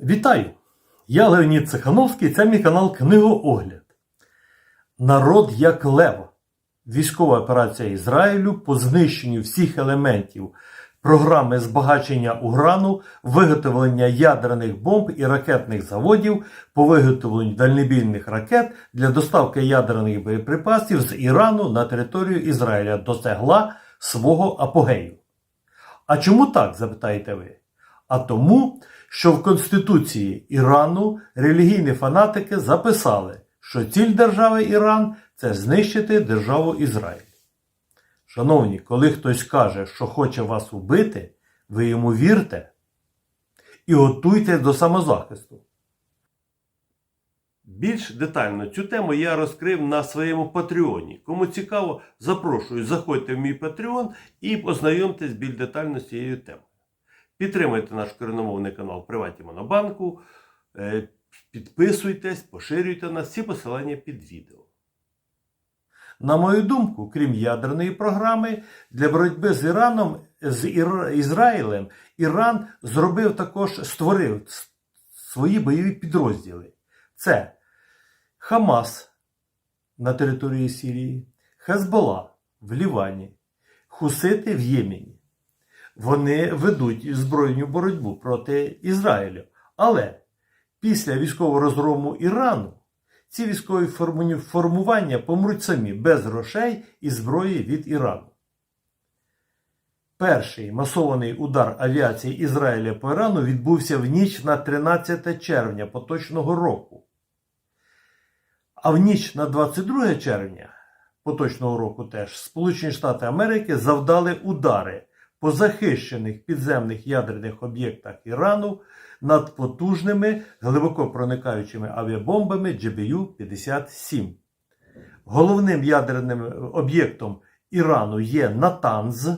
Вітаю! Я Леонід Цехановський, це мій канал Книгоогляд. Народ як лев. Військова операція Ізраїлю по знищенню всіх елементів програми збагачення урану, виготовлення ядерних бомб і ракетних заводів по виготовленню дальнобійних ракет для доставки ядерних боєприпасів з Ірану на територію Ізраїля досягла свого апогею. А чому так, запитаєте ви? А тому, що в Конституції Ірану релігійні фанатики записали, що ціль держави Іран це знищити державу Ізраїль. Шановні, коли хтось каже, що хоче вас убити, ви йому вірте і готуйтесь до самозахисту. Більш детально цю тему я розкрив на своєму Патреоні. Кому цікаво, запрошую, заходьте в мій Патреон і познайомтесь більш детально з цією темою. Підтримайте наш кореномовний канал Приваті Монобанку, е, підписуйтесь, поширюйте нас, всі посилання під відео. На мою думку, крім ядерної програми, для боротьби з Іраном, з Ір... Ізраїлем, Іран зробив також створив свої бойові підрозділи. Це Хамас на території Сирії, Хезбола в Лівані, Хусити в Ємені. Вони ведуть збройну боротьбу проти Ізраїлю. Але після військового розгрому Ірану ці військові формування помруть самі без грошей і зброї від Ірану. Перший масований удар авіації Ізраїля по Ірану відбувся в ніч на 13 червня поточного року. А в ніч на 22 червня поточного року теж Сполучені Штати Америки завдали удари по захищених підземних ядерних об'єктах Ірану над потужними глибоко проникаючими авіабомбами GBU-57. Головним ядерним об'єктом Ірану є Натанз.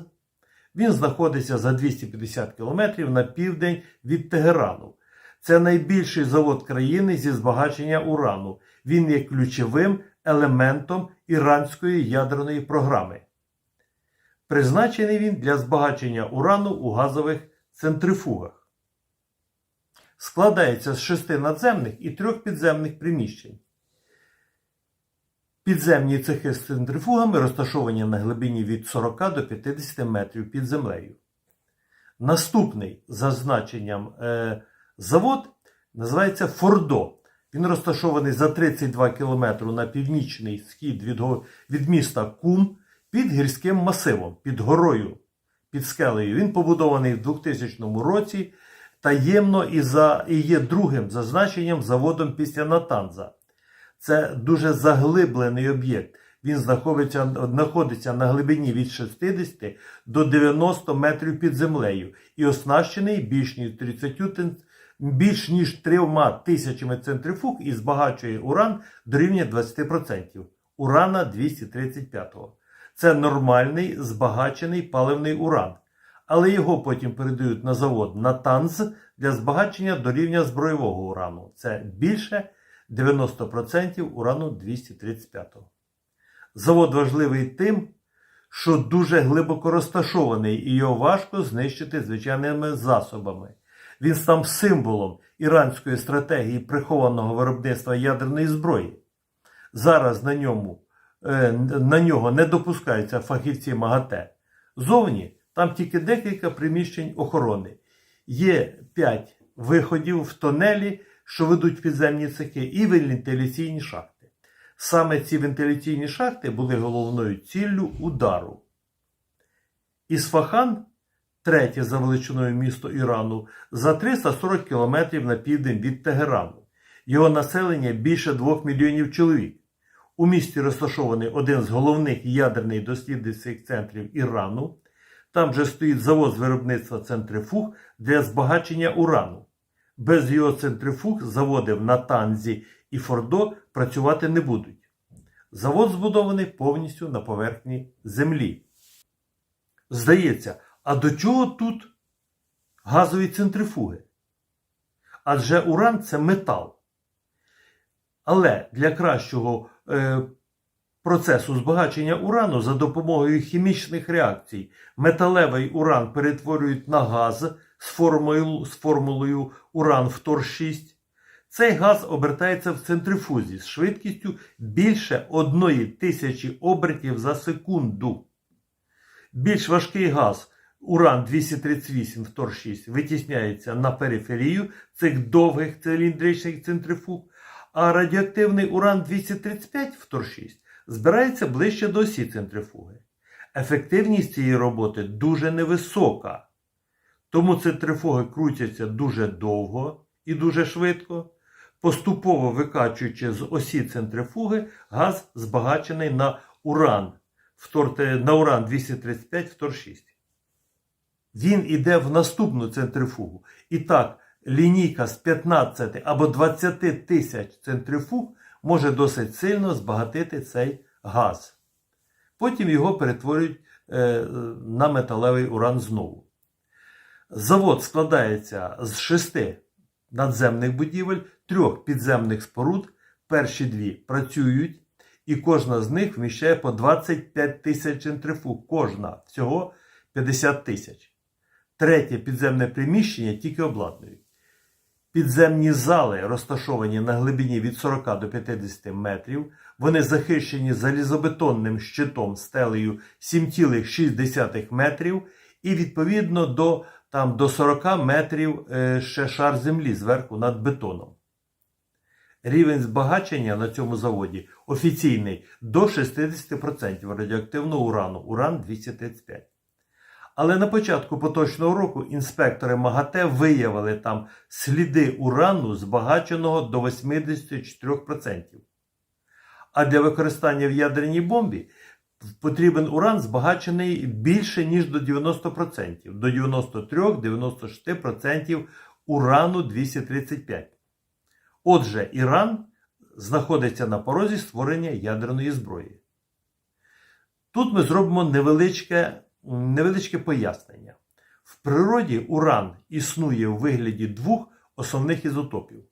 Він знаходиться за 250 кілометрів на південь від Тегерану. Це найбільший завод країни зі збагачення урану. Він є ключовим елементом іранської ядерної програми. Призначений він для збагачення урану у газових центрифугах. Складається з шести надземних і трьох підземних приміщень. Підземні цехи з центрифугами розташовані на глибині від 40 до 50 метрів під землею. Наступний за значенням е, завод називається Фордо. Він розташований за 32 км на північний схід від, від міста Кум під гірським масивом, під горою, під скелею. Він побудований в 2000 році таємно і, за, і є другим за значенням заводом після Натанза. Це дуже заглиблений об'єкт. Він знаходиться, знаходиться на глибині від 60 до 90 метрів під землею і оснащений більш ніж 30 тен- більш ніж трьома тисячами центрифуг і збагачує уран до рівня 20%. Урана 235. Це нормальний збагачений паливний уран. Але його потім передають на завод Натанз для збагачення до рівня збройового урану. Це більше 90% урану 235. Завод важливий тим, що дуже глибоко розташований і його важко знищити звичайними засобами. Він став символом іранської стратегії прихованого виробництва ядерної зброї. Зараз на, ньому, на нього не допускаються фахівці МАГАТЕ. Зовні там тільки декілька приміщень охорони. Є 5 виходів в тонелі, що ведуть підземні цехи, і вентиляційні шахти. Саме ці вентиляційні шахти були головною ціллю удару. Ісфахан, третє за величиною місто Ірану, за 340 кілометрів на південь від Тегерану. Його населення більше 2 мільйонів чоловік. У місті розташований один з головних ядерних дослідницьких центрів Ірану. Там же стоїть завод з виробництва центрифуг для збагачення урану. Без його центрифуг заводи в Натанзі і Фордо працювати не будуть. Завод збудований повністю на поверхні землі. Здається, а до чого тут газові центрифуги? Адже уран це метал. Але для кращого процесу збагачення урану за допомогою хімічних реакцій металевий уран перетворюють на газ з формулою, з формулою уран фтор 6, цей газ обертається в центрифузі з швидкістю більше 1 тисячі обертів за секунду. Більш важкий газ уран 238 фтор 6 витісняється на периферію цих довгих циліндричних центрифуг, а радіоактивний уран 235 фтор 6 збирається ближче до осі центрифуги. Ефективність цієї роботи дуже невисока, тому центрифуги крутяться дуже довго і дуже швидко, поступово викачуючи з осі центрифуги газ збагачений на уран, на уран 235 фтор 6. Він іде в наступну центрифугу. І так, лінійка з 15 або 20 тисяч центрифуг може досить сильно збагатити цей газ. Потім його перетворюють е, на металевий уран знову. Завод складається з шести надземних будівель, трьох підземних споруд. Перші дві працюють, і кожна з них вміщає по 25 тисяч центрифуг. Кожна всього 50 тисяч. Третє підземне приміщення тільки обладнують. Підземні зали розташовані на глибині від 40 до 50 метрів. Вони захищені залізобетонним щитом стелею 7,6 метрів і відповідно до, там, до 40 метрів е, ще шар землі зверху над бетоном. Рівень збагачення на цьому заводі офіційний до 60% радіоактивного урану, уран 235. Але на початку поточного року інспектори МАГАТЕ виявили там сліди урану, збагаченого до 84%. А для використання в ядерній бомбі потрібен уран збагачений більше, ніж до 90%, до 93-96% урану 235. Отже, Іран знаходиться на порозі створення ядерної зброї. Тут ми зробимо невеличке невеличке пояснення. В природі уран існує у вигляді двох основних ізотопів.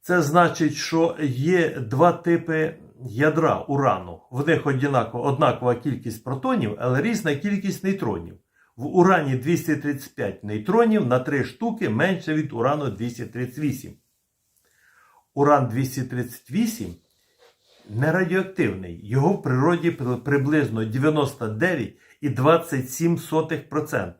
Це значить, що є два типи ядра урану. В них однакова кількість протонів, але різна кількість нейтронів. В урані 235 нейтронів на 3 штуки менше від урану 238. Уран 238 не радіоактивний. Його в природі приблизно 99,27%.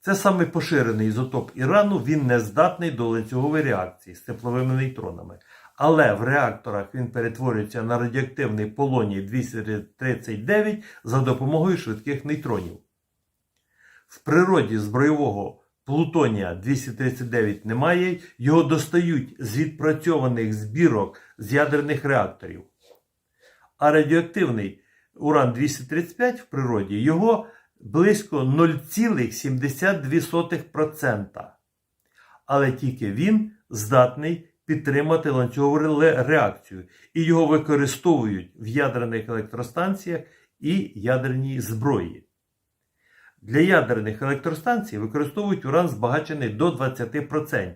Це самий поширений ізотоп Ірану, він не здатний до ланцюгової реакції з тепловими нейтронами. Але в реакторах він перетворюється на радіоактивний полоній 239 за допомогою швидких нейтронів. В природі збройового Плутонія 239 немає, його достають з відпрацьованих збірок з ядерних реакторів. А радіоактивний уран 235 в природі його близько 0,72%. Але тільки він здатний підтримати ланцюгову реакцію, і його використовують в ядерних електростанціях і ядерній зброї. Для ядерних електростанцій використовують уран збагачений до 20%.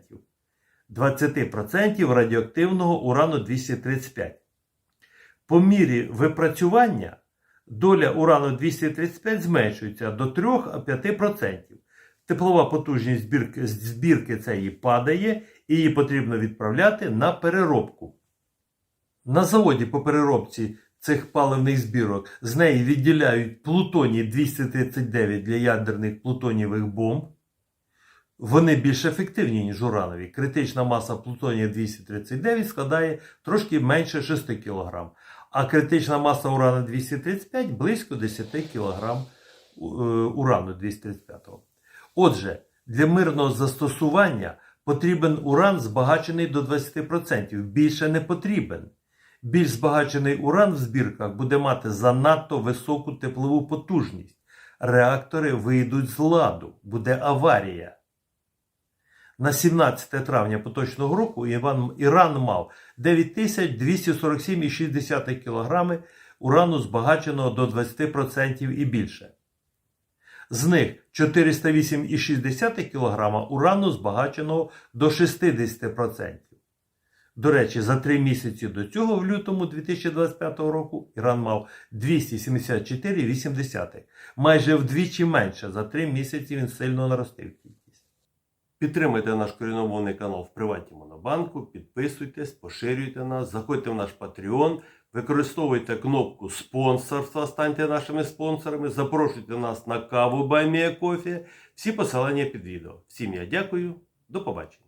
20% радіоактивного урану 235. По мірі випрацювання доля урану 235 зменшується до 3-5%. Теплова потужність збірки, збірки цієї падає і її потрібно відправляти на переробку. На заводі по переробці цих паливних збірок з неї відділяють плутоній 239 для ядерних плутонієвих бомб. Вони більш ефективні, ніж уранові. Критична маса плутонія 239 складає трошки менше 6 кг, а критична маса урану 235 близько 10 кг урану 235. Отже, для мирного застосування потрібен уран збагачений до 20%. Більше не потрібен. Більш збагачений уран в збірках буде мати занадто високу теплову потужність. Реактори вийдуть з ладу, буде аварія. На 17 травня поточного року Іран мав 9247,6 кг урану збагаченого до 20% і більше. З них 408,6 кг урану збагаченого до 60%. До речі, за три місяці до цього, в лютому 2025 року, Іран мав 274,8. Майже вдвічі менше. За три місяці він сильно наростив кількість. Підтримайте наш коріномовний канал в Приватній Монобанку, підписуйтесь, поширюйте нас, заходьте в наш Patreon, використовуйте кнопку спонсорства, станьте нашими спонсорами, запрошуйте нас на каву Баймія Кофі. Всі посилання під відео. Всім я дякую, до побачення.